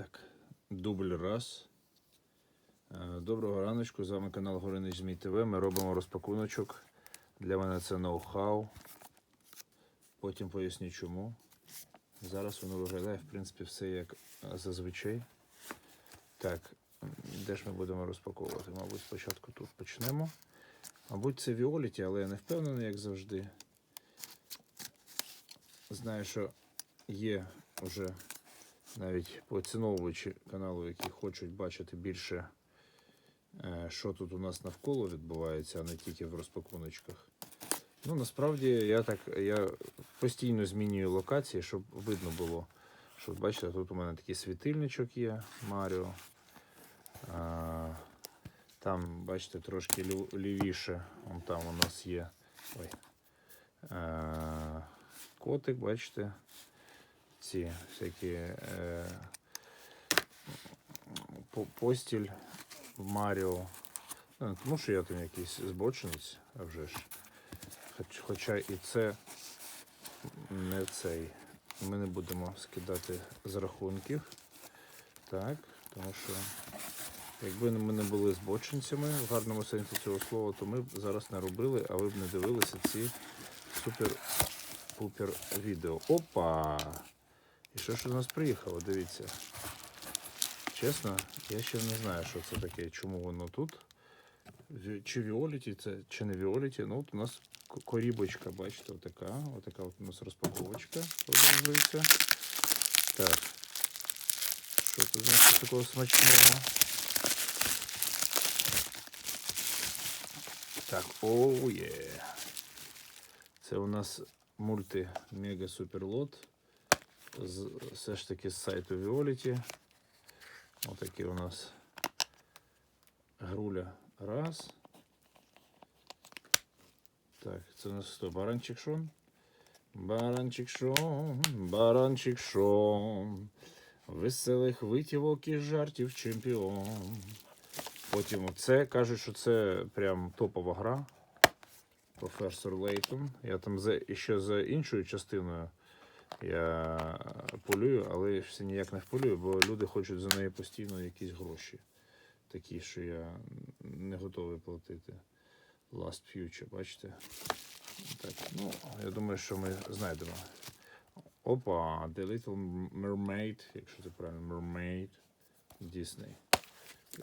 Так, дубль раз. Е, Доброго раночку, з вами канал Горинич Змій ТВ. Ми робимо розпакуночок. Для мене це ноу-хау. Потім поясню чому. Зараз воно виглядає, в принципі, все як зазвичай. Так, де ж ми будемо розпаковувати? Мабуть, спочатку тут почнемо. Мабуть, це Віоліті, але я не впевнений, як завжди. Знаю, що є вже навіть поціновувачі каналу, які хочуть бачити більше, е, що тут у нас навколо відбувається, а не тільки в розпакуночках. Ну, насправді я так я постійно змінюю локації, щоб видно було. Що, бачите, тут у мене такий світильничок є Маріо. Там, бачите, трошки лівіше. Вон там у нас є. Ой. А, котик, бачите ці всякі е, по- постіль в Маріо. Ну, тому що я там якийсь збочинець, а вже ж. Хоч, хоча і це не цей. Ми не будемо скидати з рахунків. Так, тому що якби ми не були збочинцями в гарному сенсі цього слова, то ми б зараз не робили, а ви б не дивилися ці супер-пупер відео. Опа! І що ж у нас приїхало? Дивіться. Чесно, я ще не знаю, що це таке, чому воно тут. Ві- Чи Віоліті це, чи не Віоліті. Ну, от у нас к- корібочка, бачите, отака. Отака от у нас розпаковочка продовжується. Так. Що тут значить такого смачного? Так, оу є. Це у нас мульти Мега Суперлот З, все ж таки з сайту Violet. Отакі у нас груля раз. Так, це у нас хто? Баранчик Шон. Баранчик Шон, баранчик Шон. Веселих витівок і жартів чемпіон. Потім це кажуть, що це прям топова гра. Професор Лейтон. Я там за, ще за іншою частиною я полюю, але все ніяк не вполюю, бо люди хочуть за неї постійно якісь гроші. Такі, що я не готовий платити. Last Future, бачите? Так, ну, я думаю, що ми знайдемо. Опа, The Little Mermaid, якщо це правильно, Mermaid Disney.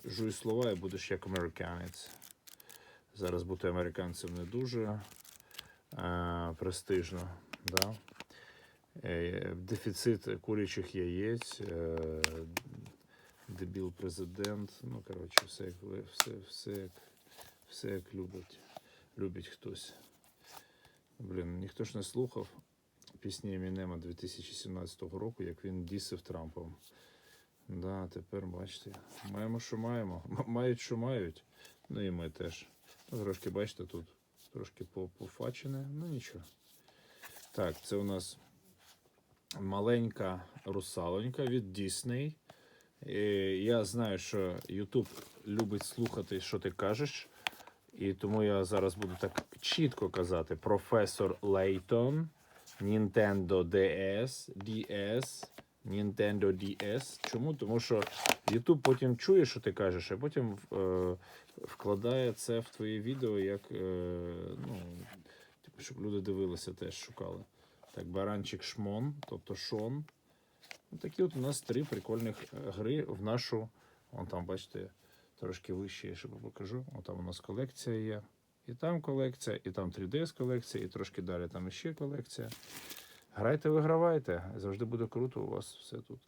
Жуй слова і будеш як американець. Зараз бути американцем не дуже е, престижно. Да? Е, дефіцит курячих яєць, е, дебіл президент. Ну, коротше, все як все, все, як, все як любить. Любить хтось. Блін, ніхто ж не слухав пісні Емінема 2017 року, як він дісив Трампом. Да, тепер бачите, маємо, що маємо. Мають, що мають. Ну і ми теж. Ну, трошки, бачите, тут трошки пофачене, ну нічого. Так, це у нас маленька русалонька від. І я знаю, що YouTube любить слухати, що ти кажеш. І тому я зараз буду так чітко казати: професор Лейтон, Nintendo DS, DS, Nintendo DS. Чому? Тому що YouTube потім чує, що ти кажеш, а потім е, вкладає це в твоє відео, як е, ну, типу, щоб люди дивилися, теж шукали. Так, баранчик Шмон, тобто Шон. Ну, такі от у нас три прикольних е, гри в нашу. Вон там, бачите, трошки вище, я ще покажу. Вон там у нас колекція є. І там колекція, і там 3DS колекція, і трошки далі там іще колекція. Грайте, вигравайте. Завжди буде круто у вас все тут.